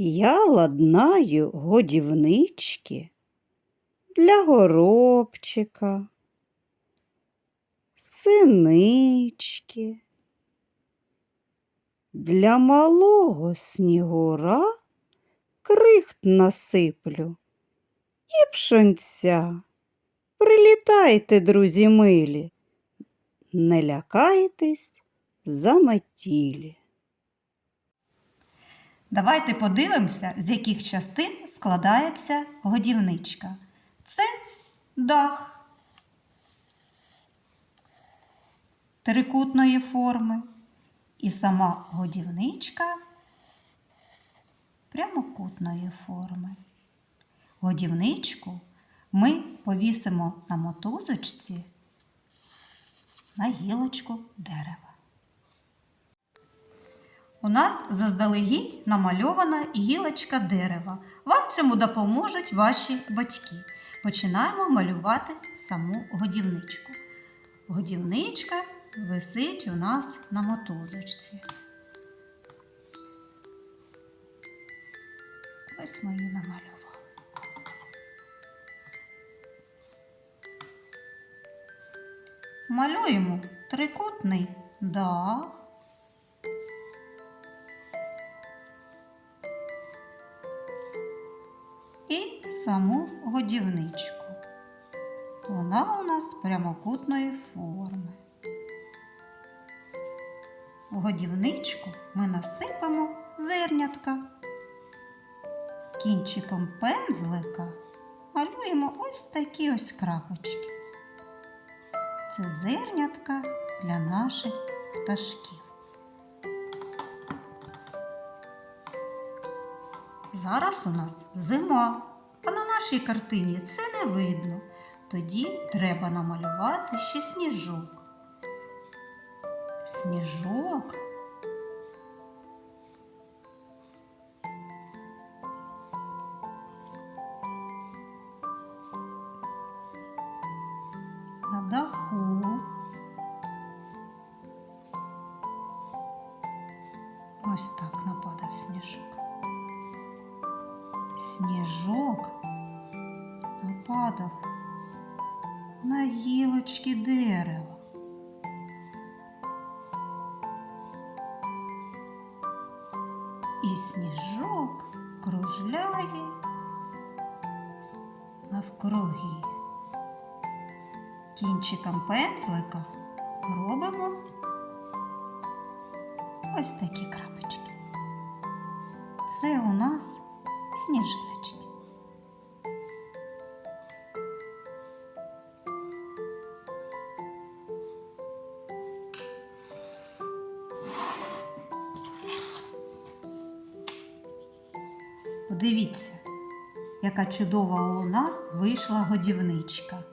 Я ладнаю годівнички для горобчика, синички, для малого снігура крихт насиплю і пшенця. Прилітайте, друзі милі, не лякайтесь заметілі. Давайте подивимося, з яких частин складається годівничка. Це дах трикутної форми. І сама годівничка прямокутної форми. Годівничку ми повісимо на мотузочці на гілочку дерева. У нас заздалегідь намальована гілочка дерева. Вам цьому допоможуть ваші батьки. Починаємо малювати саму годівничку. Годівничка висить у нас на мотузочці. Ось ми її намалювали. Малюємо трикутний дах. І саму годівничку. Вона у нас прямокутної форми. В годівничку ми насипемо зернятка. Кінчиком пензлика малюємо ось такі ось крапочки. Це зернятка для наших пташків. Зараз у нас зима, а на нашій картині це не видно. Тоді треба намалювати ще сніжок. Сніжок на даху. Ось так нападав сніжок. Сніжок нападав на гілочки дерева. І сніжок кружляє навкруги. Кінчиком пензлика робимо ось такі крапочки. Це у нас сніжиночки. Подивіться, яка чудова у нас вийшла годівничка.